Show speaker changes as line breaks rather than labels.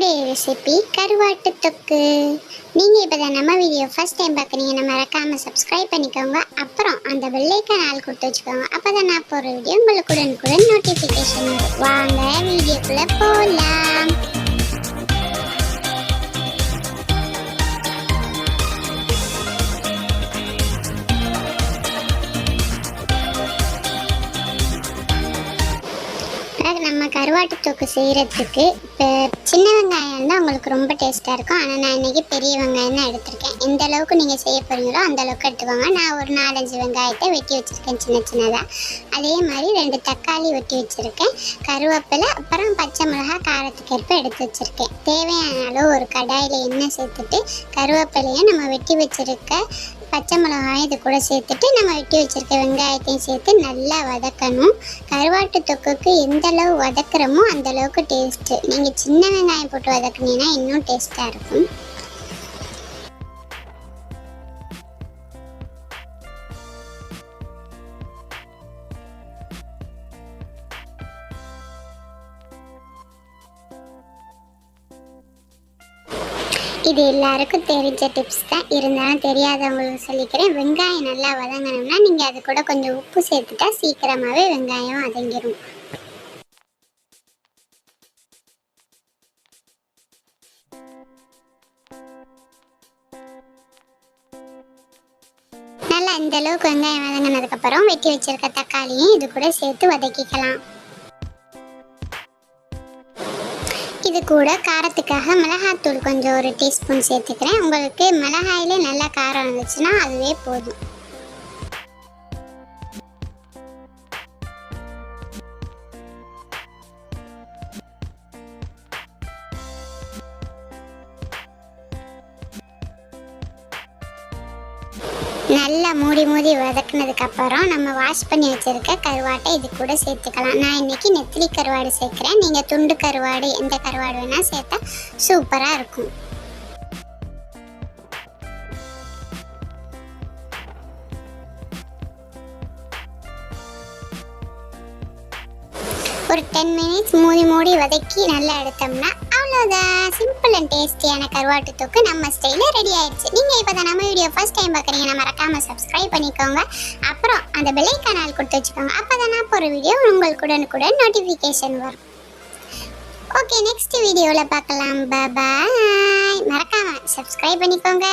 Today recipe கருவாட்டு தொக்கு. நீங்கள் இப்போ தான் நம்ம வீடியோ ஃபஸ்ட் டைம் பார்க்குறீங்கன்னா மறக்காமல் சப்ஸ்கிரைப் பண்ணிக்கோங்க. அப்புறம் அந்த வெள்ளைக்கான ஆள் கொடுத்து வச்சுக்கோங்க. அப்போ தான் நான் போகிற வீடியோ உங்களுக்கு உடனுக்குடன் நோட்டிஃபிகேஷன் வரும். வாங்க வீடியோக்குள்ளே போகலாம் இப்போ நம்ம கருவாட்டு தொக்கு செய்கிறதுக்கு இப்போ சின்ன வெங்காயம் தான் உங்களுக்கு ரொம்ப டேஸ்ட்டாக இருக்கும். ஆனால் நான் இன்றைக்கி பெரிய வெங்காயம் தான் எடுத்திருக்கேன். எந்த அளவுக்கு நீங்கள் செய்ய போகிறீங்களோ அந்த அளவுக்கு எடுத்துக்கோங்க. நான் ஒரு நாலஞ்சு வெங்காயத்தை வெட்டி வச்சுருக்கேன் சின்ன சின்னதாக அதே மாதிரி ரெண்டு தக்காளி வெட்டி வச்சுருக்கேன். கருவேப்பிலை அப்புறம் பச்சை மிளகா காரத்துக்கேற்ப எடுத்து வச்சுருக்கேன். தேவையான அளவு ஒரு கடாயில் எண்ணெய் சேர்த்துட்டு கருவேப்பிலையை நம்ம வெட்டி வச்சுருக்க பச்சை மிளகாய் இது கூட சேர்த்துட்டு நம்ம வெட்டி வச்சிருக்க வெங்காயத்தையும் சேர்த்து நல்லா வதக்கணும். கருவாட்டு தொக்குக்கு எந்த அளவு வதக்குறோமோ அந்த அளவுக்கு டேஸ்ட்டு நீங்கள் சின்ன வெங்காயம் போட்டு வதக்குனீங்கன்னா இன்னும் டேஸ்ட்டாக இருக்கும். இது எல்லாருக்கும் தெரிஞ்ச டிப்ஸ் தான். இருந்தாலும் தெரியாதவங்களுக்கு சொல்லிக்கிறேன். வெங்காயம் நல்லா வதங்கணும்னா நீங்கள் அது கூட கொஞ்சம் உப்பு சேர்த்துட்டா சீக்கிரமாகவே வெங்காயம் வதங்கிடும் நல்லா இந்த அளவுக்கு வெங்காயம் வதங்கினதுக்கப்புறம் வெட்டி வச்சிருக்க தக்காளியும் இது கூட சேர்த்து வதக்கிக்கலாம். இது கூட காரத்துக்காக மிளகாத்தூள் கொஞ்சம் ஒரு டீஸ்பூன் சேர்த்துக்கிறேன். உங்களுக்கு மிளகாயிலே நல்லா காரம் இருந்துச்சுன்னா அதுவே போதும். நல்லா மூடி மூடி வதக்குனதுக்கப்புறம் நம்ம வாஷ் பண்ணி வச்சிருக்க கருவாட்டை இது கூட சேர்த்துக்கலாம். நான் இன்னைக்கு நெத்திலி கருவாடு சேர்க்குறேன். நீங்கள் துண்டு கருவாடு எந்த கருவாடு வேணால் சேர்த்தா சூப்பராக இருக்கும். ஒரு டென் மினிட்ஸ் மூடி மூடி வதக்கி நல்லா எடுத்தோம்னா அவ்வளோதான் சிம்பிள் அண்ட் டேஸ்டியான கருவாட்டு தொக்கு நம்ம ஸ்டைலில் ரெடி ஆயிடுச்சு. நீங்கள் இப்போ தான் நம்ம வீடியோ ஃபஸ்ட் டைம் பார்க்குறீங்கன்னா மறக்காமல் சப்ஸ்கிரைப் பண்ணிக்கோங்க. அப்புறம் அந்த பெல்லை கொடுத்து வச்சுக்கோங்க. அப்போ தான் நான் ஒரு வீடியோ உங்களுக்கு உடனுக்குடன் நோட்டிஃபிகேஷன் வரும் ஓகே நெக்ஸ்ட் வீடியோவில் பார்க்கலாம். பாய் மறக்காமல் சப்ஸ்கிரைப் பண்ணிக்கோங்க.